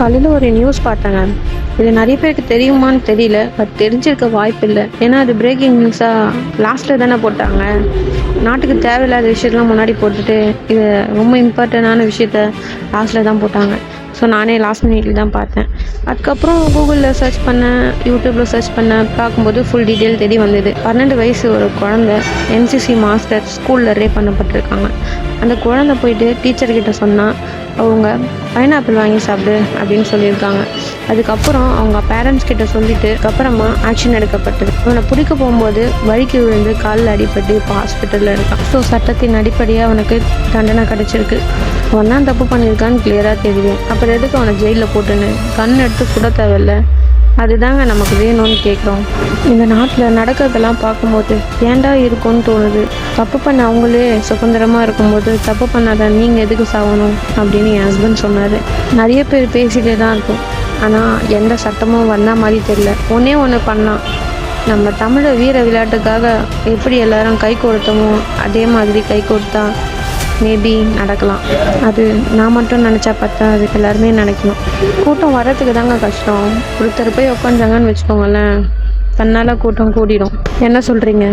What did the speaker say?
காலையில் ஒரு நியூஸ் பார்த்தேங்க. இது நிறைய பேருக்கு தெரியுமான்னு தெரியல பட் தெரிஞ்சிருக்க வாய்ப்பு இல்லை. ஏன்னா அது பிரேக்கிங் நியூஸாக லாஸ்ட்டில் தானே போட்டாங்க. நாட்டுக்கு தேவையில்லாத விஷயத்தெலாம் முன்னாடி போட்டுட்டு இது ரொம்ப இம்பார்ட்டண்டான விஷயத்த லாஸ்ட்டில் தான் போட்டாங்க. ஸோ நானே லாஸ்ட் மினிட்ல தான் பார்த்தேன். அதுக்கப்புறம் கூகுளில் சர்ச் பண்ணேன் யூடியூப்பில் சர்ச் பண்ணேன் பார்க்கும்போது ஃபுல் டீட்டெயில் தெரிய வந்தது. பன்னெண்டு வயசு ஒரு குழந்தை என்சிசி மாஸ்டர் ஸ்கூலில் ரேப் பண்ணப்பட்டிருக்காங்க. அந்த குழந்தை போயிட்டு டீச்சர்கிட்ட சொன்னால் அவங்க பைனாப்பிள் வாங்கி சாப்பிடு அப்படின்னு சொல்லியிருக்காங்க. அதுக்கப்புறம் அவங்க பேரண்ட்ஸ் கிட்ட சொல்லிட்டு அப்புறமா ஆக்ஷன் எடுக்கப்பட்டது. அவனை பிடிக்க போகும்போது வழிக்கு விழுந்து காலில் அடிபட்டு இப்போ ஹாஸ்பிட்டலில் இருக்கான். ஸோ சட்டத்தின் அடிப்படையாக அவனுக்கு தண்டனை கிடைச்சிருக்கு. அவன் தான் தப்பு பண்ணியிருக்கான்னு கிளியராக தெரியும். அப்புறம் எதுக்கு அவனை ஜெயிலில் போட்டுன்னு? கண் எடுத்து கூட தேவையில்ல. அதுதாங்க நமக்கு வேணும்னு கேட்குறோம் இந்த நாட்டில் நடக்கிறதெல்லாம் பார்க்கும்போது ஏன்டா இருக்கும்னு தோணுது. தப்பு பண்ண அவங்களே சுதந்திரமாக இருக்கும்போது தப்பு பண்ணாத நீங்கள் எதுக்கு சாகணும் அப்படின்னு என் ஹஸ்பண்ட் சொன்னார். நிறைய பேர் பேசிகிட்டே தான் இருக்கும். ஆனால் எந்த சட்டமும் வந்த மாதிரி தெரியல. ஒன்றே ஒன்று பண்ணலாம். நம்ம தமிழை வீர விளையாட்டுக்காக எப்படி எல்லாரும் கை கொடுத்தோமோ அதே மாதிரி கை கொடுத்தா மேபி நடக்கலாம். அது நான் மட்டும் நினச்சா பார்த்தா அதுக்கு எல்லாருமே நினைக்கணும். கூட்டம் வர்றதுக்கு தாங்க கஷ்டம். ஒருத்தர் போய் உட்காந்தாங்கன்னு வச்சுக்கோங்களேன் தன்னால் கூட்டம் கூடிடும். என்ன சொல்கிறீங்க